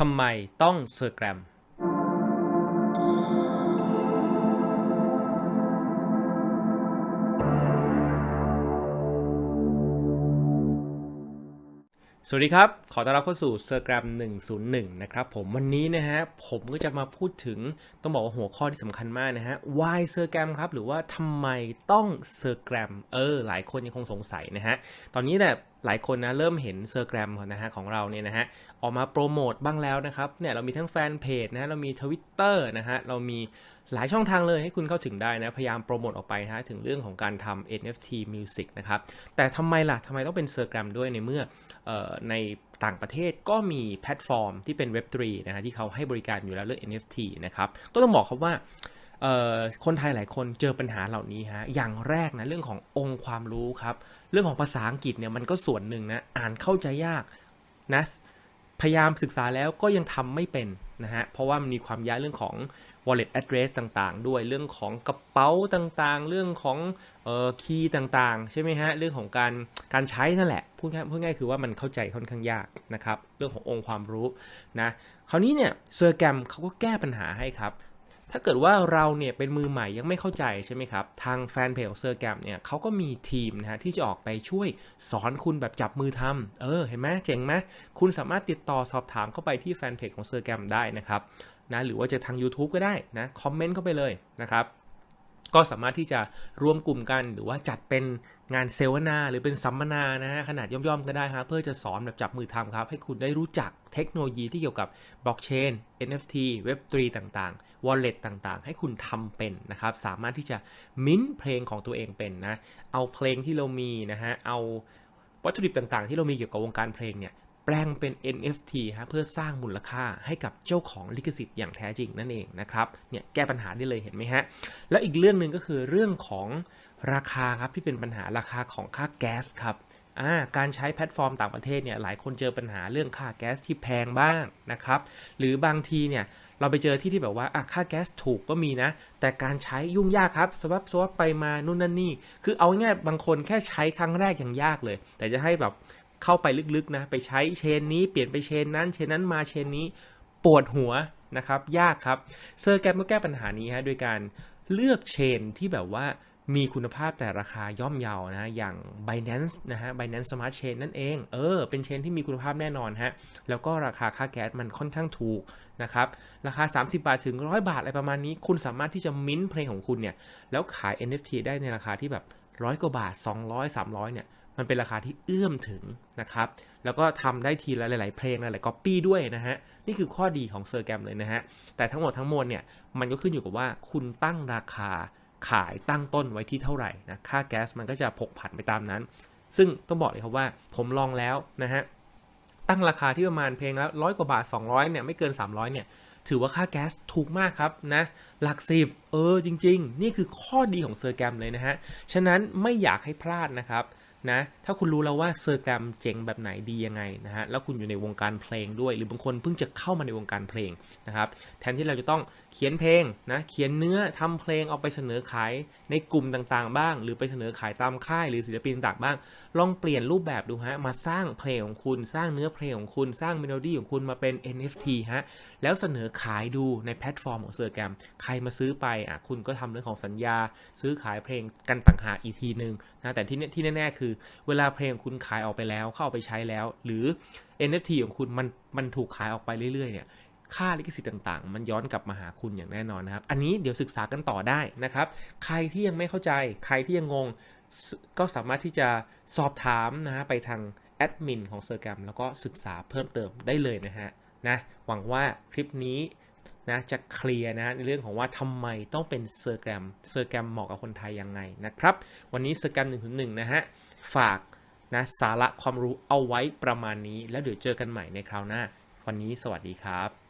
ทำไมต้องเซอร์แกรม สวัสดีครับ ขอต้อนรับเข้าสู่ s e r g r a m 101 นะครับผมวันนี้นะฮะ ผมก็จะมาพูดถึงต้องบอกว่าหัวข้อที่สำคัญมากนะฮะ why s e r g r a m ครับ หรือว่าทำไมต้อง s e r g r a m เออ หลายคนยังคงสงสัยนะฮะ ตอนนี้เนี่ย หลายคนนะเริ่มเห็น s e r g r a m นะฮะของเราเนี่ยนะฮะออกมาโปรโมทบ้างแล้วนะครับเนี่ยเรามีทั้งแฟนเพจนะฮะเรามี Twitter นะฮะเรามีหลายช่องทางเลยให้คุณเข้าถึงได้นะ พยายามโปรโมทออกไปนะฮะถึงเรื่องของการทำ NFT Music นะครับ แต่ทำไมล่ะทำไมต้องเป็น s e r g r a m ด้วยในเมื่อออในต่างประเทศก็มีแพลตฟอร์มที่เป็น Web3 นะฮะที่เขาให้บริการอยู่แล้วเรื่อง NFT นะครับ ก็ต้องบอกครับว่า คนไทยหลายคนเจอปัญหาเหล่านี้ฮะ อย่างแรกนะเรื่องขององค์ความรู้ครับ เรื่องของภาษาอังกฤษเนี่ยมันก็ส่วนหนึ่งนะ อ่านเข้าใจยากนะ พยายามศึกษาแล้วก็ยังทำไม่เป็นนะฮะ เพราะว่ามันมีความยากเรื่องของ wallet address ต่างๆ ด้วย เรื่องของกระเป๋าต่างๆ เรื่องของเอ่อคีย์ต่างๆ ใช่ไหมฮะ เรื่องของการการใช้นั่นแหละ พูดง่ายพูดง่ายคือว่ามันเข้าใจค่อนข้างยากนะครับ เรื่องขององค์ความรู้นะ คราวนี้เนี่ยเซอร์แกรมเขาก็แก้ปัญหาให้ครับ ถ้าเกิดว่าเราเนี่ยเป็นมือใหม่ยังไม่เข้าใจใช่ไหมครับ ทางแฟนเพจเซอร์แกรมเนี่ยเขาก็มีทีมนะฮะที่จะออกไปช่วยสอนคุณแบบจับมือทำเออเห็นไหมเจ๋งไหมคุณสามารถติดต่อสอบถามเข้าไปที่แฟนเพจของเซอร์แกรมได้นะครับนะหรือว่าจะทาง YouTube ก็ได้นะคอมเมนต์เข้าไปเลยนะครับ ก็สามารถที่จะรวมกลุ่มกัน หรือว่าจัดเป็นงานเซวนาหรือเป็นสัมมนานะฮะขนาดย่อมๆก็ได้ครับเพื่อจะสอนแบบจับมือทำครับ ให้คุณได้รู้จักเทคโนโลยีที่เกี่ยวกับบล็อกเชน NFT Web3 ต่างๆ Wallet ต่างๆ ให้คุณทำเป็นนะครับ สามารถที่จะมิ้นเพลงของตัวเองเป็นนะ เอาเพลงที่เรามีนะฮะเอาวัตถุดิบต่างๆ ที่เรามีเกี่ยวกับวงการเพลงเนี่ย แปลงเป็น NFT ฮะเพื่อสร้างมูลค่าให้กับเจ้าของลิขสิทธิ์อย่างแท้จริงนั่นเองนะครับเนี่ยแก้ปัญหาได้เลยเห็นไหมฮะแล้วอีกเรื่องหนึ่งก็คือเรื่องของราคาครับที่เป็นปัญหาราคาของค่าแก๊สครับการใช้แพลตฟอร์มต่างประเทศเนี่ยหลายคนเจอปัญหาเรื่องค่าแก๊สที่แพงบ้างนะครับหรือบางทีเนี่ยเราไปเจอที่ที่แบบว่าอะค่าแก๊สถูกก็มีนะ แต่การใช้ยุ่งยากครับสวับสวับไปมานู่นนั่นนี่ คือเอาง่ายบางคนแค่ใช้ครั้งแรกยังยากเลย แต่จะให้แบบ เข้าไปลึกๆนะไปใช้เชนนี้เปลี่ยนไปเชนนั้นเชนนั้นมาเชนนี้ปวดหัวนะครับยากครับเซอร์แกรมก็แก้ปัญหานี้ฮะโดยการเลือกเชนที่แบบว่ามีคุณภาพแต่ราคาย่อมเยานะอย่าง Binance นะฮะ Binance Smart Chain นั่นเอง เออ เป็นเชนที่มีคุณภาพแน่นอนฮะ แล้วก็ราคาค่าแก๊สมันค่อนข้างถูกนะครับ ราคา 30 บาทถึง 100 บาทอะไรประมาณนี้ คุณสามารถที่จะมิ้นเพลงของคุณเนี่ย แล้วขาย NFT ได้ในราคาที่แบบร้อยกว่าบาท 200 300 เนี่ย มันเป็นราคาที่เอื้อมถึงนะครับ แล้วก็ทำได้ทีละหลาย ๆ เพลงหลายๆก๊อปปี้ด้วยนะฮะ นี่คือข้อดีของเซอร์แกรมเลยนะฮะ แต่ทั้งหมดทั้งมวลเนี่ย มันก็ขึ้นอยู่กับว่าคุณตั้งราคาขายตั้งต้นไว้ที่เท่าไหร่นะ ค่าแก๊สมันก็จะผกผันไปตามนั้น ซึ่งต้องบอกเลยครับว่าผมลองแล้วนะฮะ ตั้งราคาที่ประมาณเพลงละร้อยกว่าบาท 200เนี่ยไม่เกิน 300เนี่ยถือว่าค่าแก๊สถูกมากครับนะ หลักสิบเออจริง ๆ นี่คือข้อดีของเซอร์แกรมเลยนะฮะ ฉะนั้นไม่อยากให้พลาดนะครับ นะถ้าคุณรู้แล้วว่าเซอร์แกรมเจ๋งแบบไหนดียังไงนะฮะแล้วคุณอยู่ในวงการเพลงด้วย หรือบางคนเพิ่งจะเข้ามาในวงการเพลงนะครับแทนที่เราจะต้องเขียนเพลงนะเขียนเนื้อทำเพลงเอาไปเสนอขายในกลุ่มต่างๆ บ้าง หรือไปเสนอขายตามค่ายหรือศิลปินต่างบ้าง ลองเปลี่ยนรูปแบบดูฮะมาสร้างเพลงของคุณสร้างเนื้อเพลงของคุณสร้างเมโลดี้ของคุณมาเป็น NFT ฮะแล้วเสนอขายดูในแพลตฟอร์มของเซอร์แกรมใครมาซื้อไปอะคุณก็ทำเรื่องของสัญญา ซื้อขายเพลงกันต่างหากอีกทีหนึ่งนะแต่ที่ที่แน่ๆคือเวลาเพลงของคุณขายออกไปแล้วเข้าเอาไปใช้แล้ว หรือ NFT ของคุณมันมันถูกขายออกไปเรื่อยๆเนี่ยค่าลิขสิทธิ์ต่างๆ มันย้อนกลับมาหาคุณอย่างแน่นอนนะครับ อันนี้เดี๋ยวศึกษากันต่อได้นะครับ ใครที่ยังไม่เข้าใจ ใครที่ยังงง ก็สามารถที่จะสอบถามนะฮะไปทางแอดมินของเซอร์แกรมแล้วก็ศึกษาเพิ่มเติมได้เลยนะฮะนะหวังว่าคลิปนี้นะจะเคลียร์นะในเรื่องของว่าทำไมต้องเป็นเซอร์แกรมเซอร์แกรมเหมาะกับคนไทยยังไงนะครับ วันนี้เซอร์แกรม1.1นะฮะ ฝากนะสาระความรู้เอาไว้ประมาณนี้ แล้วเดี๋ยวเจอกันใหม่ในคราวหน้า วันนี้สวัสดีครับ